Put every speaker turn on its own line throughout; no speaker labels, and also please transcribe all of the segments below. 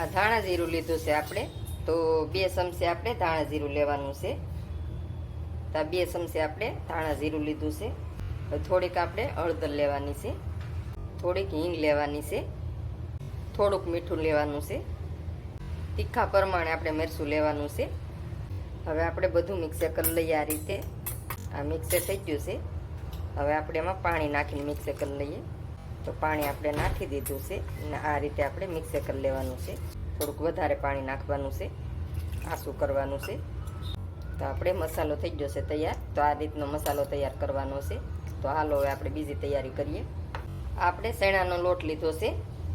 આ ધાણા જીરું લીધું છે આપણે. તો બે ચમચી આપણે ધાણા જીરું લેવાનું છે. તો બે ચમચી આપણે ધાણા જીરું લીધું છે. થોડીક આપણે હળદર લેવાની છે. થોડીક હિંગ લેવાની છે. થોડુંક મીઠું લેવાનું છે. તીખા પ્રમાણે આપણે મરચું લેવાનું છે. હવે આપણે બધું મિક્સર કરી લઈએ આ રીતે. આ મિક્સર થઈ ગયું છે. હવે આપણે એમાં પાણી નાખીને મિક્સર કરી લઈએ. તો પાણી આપણે નાખી દીધું છે અને આ રીતે આપણે મિક્સ કરી લેવાનું છે. થોડુંક વધારે પાણી નાખવાનું છે. આસું કરવાનું છે. તો આપણે મસાલો થઈ ગયો છે તૈયાર. તો આ રીતનો મસાલો તૈયાર કરવાનો છે. તો હાલો હવે આપણે બીજી તૈયારી કરીએ. આપણે શેણાનો લોટ લીધો છે.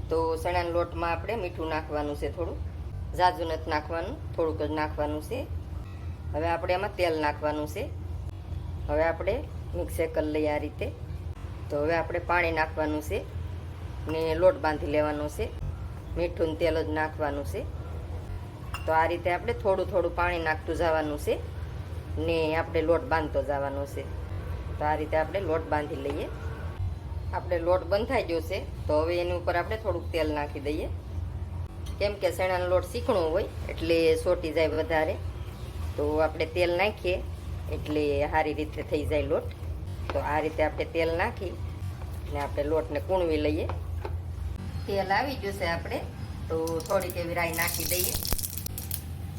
તો ચણાના લોટમાં આપણે મીઠું નાખવાનું છે થોડું. ઝાઝુ નથી નાખવાનું, થોડુંક જ નાખવાનું છે. હવે આપણે એમાં તેલ નાખવાનું છે. હવે આપણે મિક્સર કરી લઈએ આ રીતે. તો હવે આપણે પાણી નાખવાનું છે ને લોટ બાંધી લેવાનો છે. મીઠું તેલ જ નાખવાનું છે. તો આ રીતે આપણે થોડું થોડું પાણી નાખતું જવાનું છે ને આપણે લોટ બાંધતો જવાનો છે. તો આ રીતે આપણે લોટ બાંધી લઈએ. આપણે લોટ બંધાઈ ગયો છે, તો હવે એની ઉપર આપણે થોડુંક તેલ નાખી દઈએ. કેમ કે શેણાનો લોટ શીખણો હોય, એટલે સોટી જાય વધારે. તો આપણે તેલ નાખીએ, એટલે સારી રીતે થઈ જાય લોટ. તો આ રીતે આપણે તેલ નાખી ને આપણે લોટને કૂણવી લઈએ. તેલ આવી જશે આપણે, તો થોડીક એવી રાઈ નાખી દઈએ.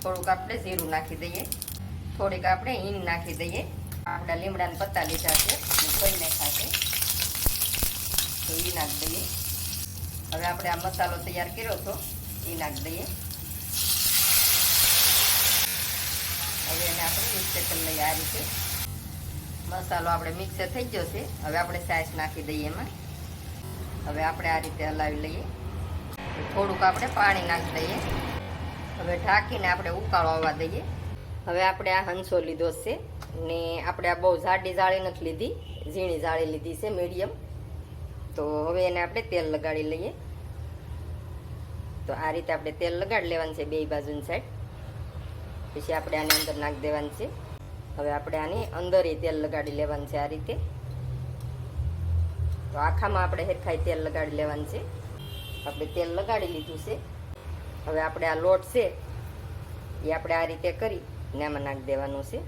થોડુંક આપણે જીરું નાખી દઈએ. થોડીક આપણે હિંગ નાખી દઈએ. આપણા લીમડાના પત્તા લીધા છે કોઈ નાખ્યા છે. તો એ નાખી દઈએ. હવે આપણે આ મસાલો તૈયાર કર્યો હતો એ નાખી દઈએ. હવે એને આપણે મિક્સ કરી લઈએ આ રીતે. મસાલો આપણે મિક્સર થઈ ગયો છે. હવે આપણે સાઈસ નાખી દઈએ એમાં. હવે આપણે આ રીતે હલાવી લઈએ. થોડુંક આપણે પાણી નાખી દઈએ. હવે ઢાંકીને આપણે ઉકાળો આવવા દઈએ. હવે આપણે આ હંસો લીધો છે ને આપણે આ બહુ જાડી જાળી નથી લીધી. ઝીણી જાળી લીધી છે, મીડિયમ. તો હવે એને આપણે તેલ લગાડી લઈએ. તો આ રીતે આપણે તેલ લગાડી લેવાનું છે બે બાજુની સાઈડ પછી આપણે આની અંદર નાખી દેવાનું છે. હવે આપણે આની અંદર એ તેલ લગાડી લેવાનું છે આ રીતે. તો આખામાં આપણે હેરખાઈ તેલ લગાડી લેવાનું છે. આપણે તેલ લગાડી લીધું છે. હવે આપણે આ લોટ છે, એ આપણે આ રીતે કરી ને આમાં નાખી દેવાનું છે.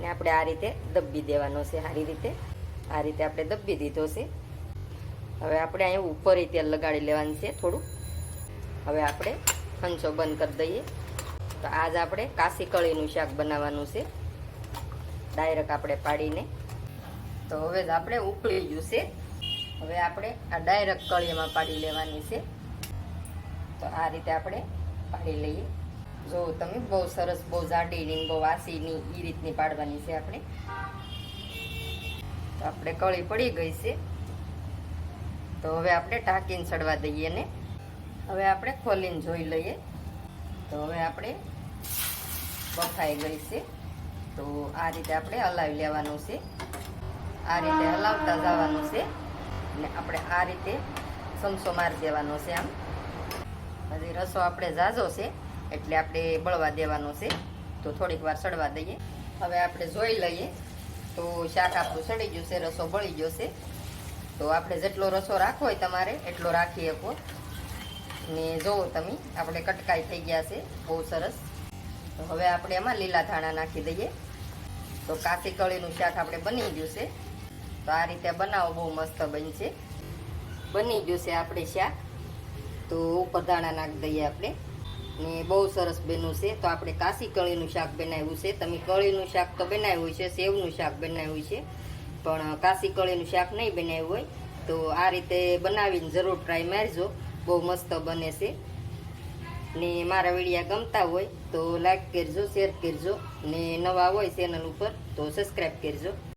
ને આપણે આ રીતે દબ્બી દેવાનો છે, સારી રીતે. આ રીતે આપણે દબ્બી દીધો છે. હવે આપણે અહીંયા ઉપર તેલ લગાડી લેવાનું છે થોડું. હવે આપણે હંચો બંધ કરી દઈએ. તો આજ આપણે કાશી કળીનું શાક બનાવવાનું છે. ડાયરેક્ટ આપણે પાડીને. તો હવે આપણે ઉકળી ગયું છે. હવે આપણે આ ડાયરેક્ટ કળીમાં પાડી લેવાની છે. તો આ રીતે આપણે પાડી લઈએ. જો તમે બહુ સરસ, બહુ જાડીની બહુ વાસીની એ રીતની પાડવાની છે આપણે. તો આપણે કળી પડી ગઈ છે. તો હવે આપણે ઢાંકીને ચડવા દઈએ ને હવે આપણે ખોલીને જોઈ લઈએ. તો હવે આપણે બફાઈ ગઈ છે. તો આ રીતે આપણે હલાવી લેવાનું છે. આ રીતે હલાવતા જવાનું છે. અને આપણે આ રીતે સમસો મારી દેવાનો છે આમ. હજી રસો આપણે ઝાઝો છે, એટલે આપણે બળવા દેવાનો છે. તો થોડીક વાર સડવા દઈએ. હવે આપણે જોઈ લઈએ તો શાક આપણું સડી ગયું છે, રસો બળી ગયો છે. તો આપણે જેટલો રસો રાખવો હોય તમારે, એટલો રાખી શકો. ને જુઓ તમે, આપણે કટકાઈ થઈ ગયા છે. બહુ સરસ. તો હવે આપણે એમાં લીલા ધાણા નાખી દઈએ. તો કાચી કળીનું શાક આપણે બની ગયું છે. તો આ રીતે બનાવો બહુ મસ્ત બનશે. બની ગયું છે આપણે શાક. તો ઉપર ધાણા નાખી દઈએ આપણે. ને બહુ સરસ બન્યું છે. તો આપણે કાશી કળીનું શાક બનાવ્યું છે. તમે કળીનું શાક તો બનાવ્યું છે સેવનું શાક બનાવ્યું છે. પણ કાશી કળીનું શાક નહીં બનાવ્યું હોય. તો આ રીતે બનાવીને જરૂર ટ્રાય મારજો. બહુ મસ્ત બને છે. ને મારા વિડીયા ગમતા હોય તો લાઈક કરજો શેર કરજો ને નવા હોય ચેનલ ઉપર તો સબસ્ક્રાઈબ કરજો.